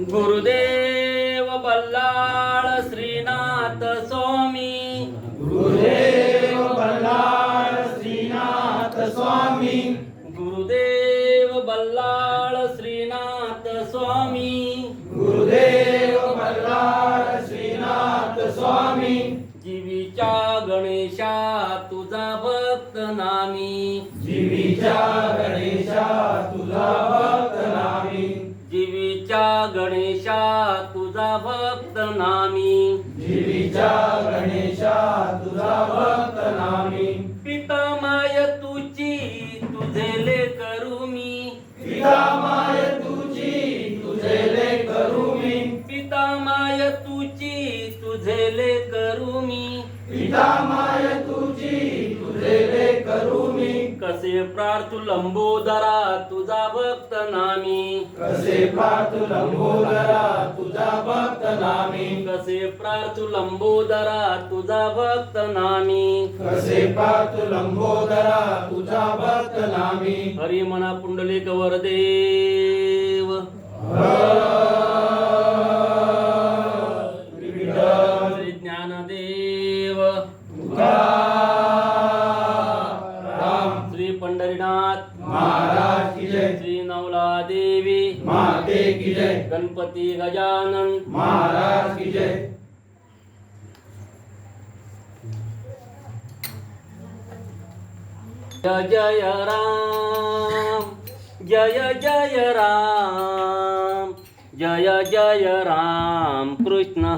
गुरुदेव बल्लाळ श्रीनाथ स्वामी. गुरुदेव बल्लाळ श्रीनाथ स्वामी. गुरुदेव बल्लाळ श्रीनाथ स्वामी. गुरुदेव बल्लाळ श्रीनाथ स्वामी. जीवीच्या गणेशा तुझा भक्त नामी. जीवीच्या गणेशा तुझा भक्त नामी. जीवीच्या गणेशा तुझा भक्त नामी. जीवीच्या गणेशा तुझा भक्त नामी. पिता माय तुझी तुझे लेकरू मी. पिता माय तुझी तुझे लेकरू मी. पिता माय तुझी तुझे लेकरू मी. पिता माय कसे प्रार्थू लंबोदरा तुझा भक्त नामी. कसे पातु लंबोदरा तुझा भक्त नामी. कसे प्रार्थू लंबोदरा तुझा भक्त नामी. कसे पातु लंबोदरा तुझा भक्त नामी. हरी म्हणा पुंडलिक वरदेव. नवला देवी। माते की जय। गणपती गजानन। महाराज की जय। जय जय राम। जय जय राम। जय जय राम। कृष्ण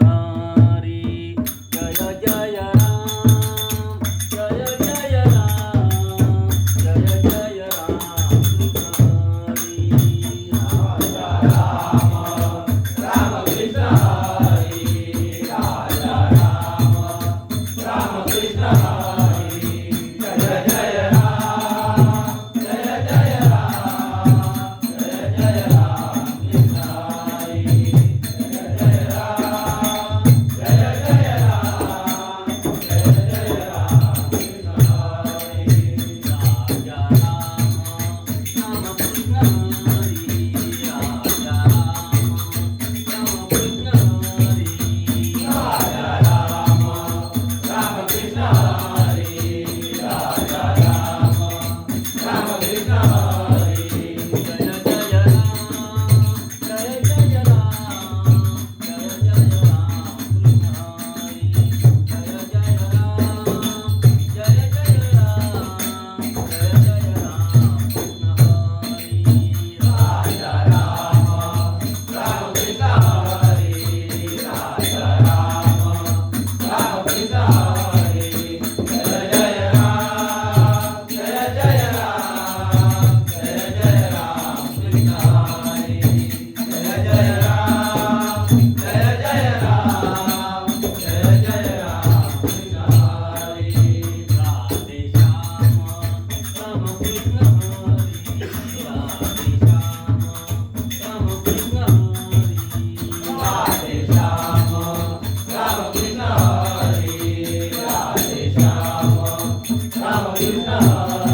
Krishna